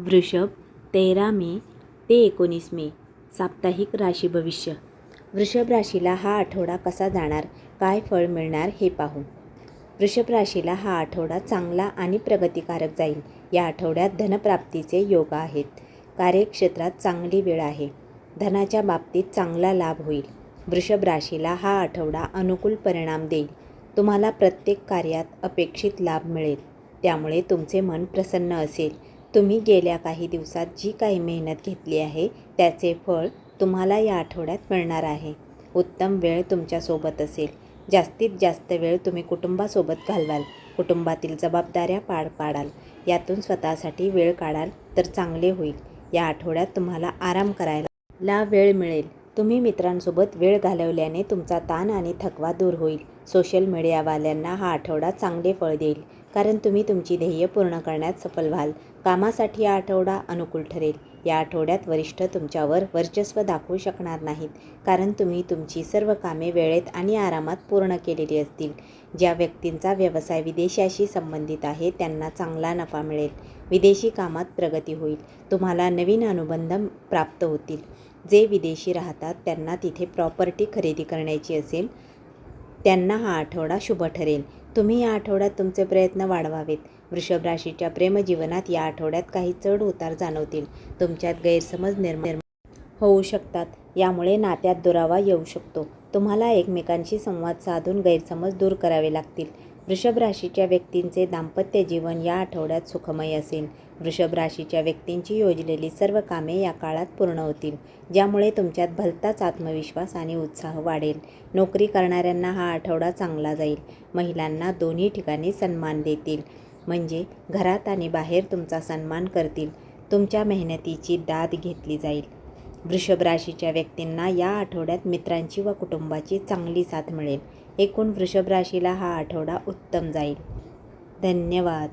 वृषभ तेरा मे ते एकोणीस मे साप्ताहिक राशी भविष्य. वृषभ राशीला हा आठवडा कसा जाणार? काय फळ मिळणार हे पाहू. वृषभ राशीला हा आठवडा चांगला आणि प्रगतिकारक जाईल. या आठवड्यात धनप्राप्तीचे योग आहेत. कार्यक्षेत्रात चांगली वेळ आहे. धनाच्या बाबतीत चांगला लाभ होईल. वृषभ राशीला हा आठवडा अनुकूल परिणाम देईल. तुम्हाला प्रत्येक कार्यात अपेक्षित लाभ मिळेल. त्यामुळे तुमचे मन प्रसन्न असेल. तुम्ही गेल्या काही दिवसात जी काही मेहनत घेतली आहे त्याचे फळ तुम्हाला या आठवड्यात मिळणार आहे. उत्तम वेळ तुमच्यासोबत असेल. जास्तीत जास्त वेळ तुम्ही कुटुंबासोबत घालवाल. कुटुंबातील जबाबदाऱ्या पार पाडाल. यातून स्वतःसाठी वेळ काढाल तर चांगले होईल. या आठवड्यात तुम्हाला आराम करायला ला वेळ मिळेल. तुम्ही मित्रांसोबत वेळ घालवल्याने तुमचा ताण आणि थकवा दूर होईल. सोशल मीडियावाल्यांना हा आठवडा चांगले फळ देईल. कारण तुम्ही तुमची ध्येय पूर्ण करण्यात सफल व्हाल. कामासाठी हा आठवडा अनुकूल ठरेल. या आठवड्यात वरिष्ठ तुमच्यावर वर्चस्व दाखवू शकणार नाहीत. कारण तुम्ही तुमची सर्व कामे वेळेत आणि आरामात पूर्ण केलेली असतील. ज्या व्यक्तींचा व्यवसाय विदेशाशी संबंधित आहे त्यांना चांगला नफा मिळेल. विदेशी कामात प्रगती होईल. तुम्हाला नवीन अनुबंध प्राप्त होतील. जे विदेशी राहतात त्यांना तिथे प्रॉपर्टी खरेदी करण्याची असेल त्यांना हा आठवडा शुभ ठरेल. तुम्ही या आठवड्यात तुमचे प्रयत्न वाढवावेत. वृषभ राशीच्या प्रेमजीवनात या आठवड्यात काही चढ उतार जाणवतील. तुमच्यात गैरसमज निर्माण होऊ शकतात. यामुळे नात्यात दुरावा येऊ शकतो. तुम्हाला एकमेकांशी संवाद साधून गैरसमज दूर करावे लागतील. वृषभ राशीच्या व्यक्तींचे दाम्पत्य जीवन या आठवड्यात सुखमय असेल. वृषभ राशीच्या व्यक्तींची योजलेली सर्व कामे या काळात पूर्ण होतील ज्यामुळे तुमच्यात भलताच आत्मविश्वास आणि उत्साह वाढेल. नोकरी करणाऱ्यांना हा आठवडा चांगला जाईल. महिलांना दोन्ही ठिकाणी सन्मान देतील. म्हणजे घरात आणि बाहेर तुमचा सन्मान करतील. तुमच्या मेहनतीची दाद घेतली जाईल. वृषभ राशीच्या व्यक्तींना या आठवड्यात मित्रांची व कुटुंबाची चांगली साथ मिळेल. एकूण वृषभ राशीला हा आठवडा उत्तम जाईल. धन्यवाद.